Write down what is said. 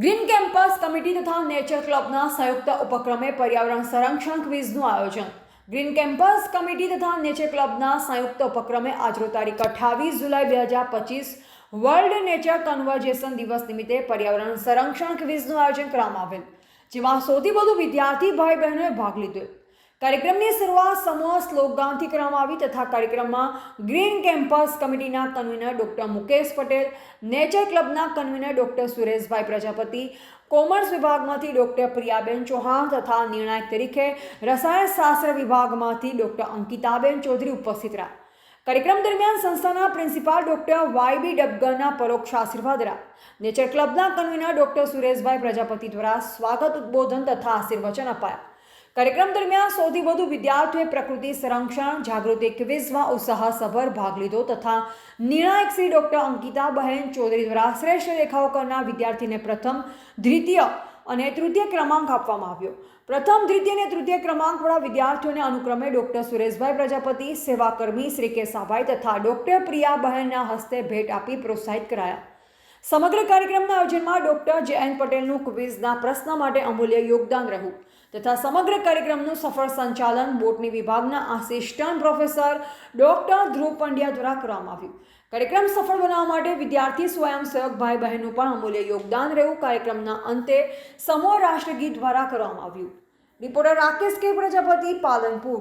Green campus committee તથા nature ક્લબના સંયુક્ત ઉપક્રમે પર્યાવરણ સંરક્ષણ ક્વિઝનું આયોજન. ગ્રીન કેમ્પસ કમિટી તથા નેચર ક્લબના સંયુક્ત ઉપક્રમે આજરો તારીખ અઠ્ઠાવીસ જુલાઈ બે હજાર પચીસ વર્લ્ડ નેચર કન્વર્જેશન દિવસ નિમિત્તે પર્યાવરણ સંરક્ષણ ક્વિઝનું આયોજન કરવામાં આવેલ, જેમાં સૌથી વધુ વિદ્યાર્થી ભાઈ બહેનોએ ભાગ લીધો. કાર્યક્રમની શરૂઆત સમૂહ સ્લોગાનથી કરવામાં આવી તથા કાર્યક્રમમાં ગ્રીન કેમ્પસ કમિટીના convener doctor Mukesh Patel, nature ક્લબના convener doctor Sureshbhai Prajapati, commerce વિભાગમાંથી ડૉક્ટર પ્રિયાબેન ચૌહાણ તથા નિર્ણાયક તરીકે રસાયણશાસ્ત્ર વિભાગમાંથી ડૉક્ટર અંકિતાબેન ચૌધરી ઉપસ્થિત રહ્યા. કાર્યક્રમ દરમિયાન સંસ્થાના પ્રિન્સિપાલ ડૉક્ટર વાય બી ડબગરના પરોક્ષ આશીર્વાદ રહ્યા. નેચર ક્લબના કન્વીનર ડૉક્ટર સુરેશભાઈ પ્રજાપતિ દ્વારા સ્વાગત ઉદબોધન તથા આશીર્વચન અપાયા. કાર્યક્રમ દરમિયાન સૌથી વધુ વિદ્યાર્થીઓએ પ્રકૃતિ સંરક્ષણ, જાગૃતિ ક્વિઝમાં ઉત્સાહસભર ભાગ લીધો તથા નિર્ણાયક શ્રી ડૉક્ટર અંકિતાબહેન ચૌધરી દ્વારા શ્રેષ્ઠ દેખાવ કરનાર વિદ્યાર્થીને પ્રથમ, દ્વિતીય અને તૃતીય ક્રમાંક આપવામાં આવ્યો. પ્રથમ, દ્વિતીય અને તૃતીય ક્રમાંકવાળા વિદ્યાર્થીઓને અનુક્રમે ડૉક્ટર સુરેશભાઈ પ્રજાપતિ, સેવાકર્મી શ્રી કેશાભાઈ તથા ડૉક્ટર પ્રિયાબહેનના હસ્તે ભેટ આપી પ્રોત્સાહિત કરાયા. સમગ્ર કાર્યક્રમના આયોજનમાં ડૉક્ટર જયંત પટેલનું ક્વિઝના પ્રશ્ન માટે અમૂલ્ય યોગદાન રહ્યું તથા સમગ્ર કાર્યક્રમનું સફળ સંચાલન બોટની વિભાગના assistant professor doctor Dhruv Pandya દ્વારા કરવામાં આવ્યું. કાર્યક્રમ સફળ બનાવવા માટે વિદ્યાર્થી સ્વયંસેવક ભાઈ બહેનનું પણ અમૂલ્ય યોગદાન રહ્યું. કાર્યક્રમના અંતે સમૂહ રાષ્ટ્રગીત દ્વારા કરવામાં આવ્યું. રિપોર્ટર રાકેશ કે પ્રજાપતિ પાલનપુર.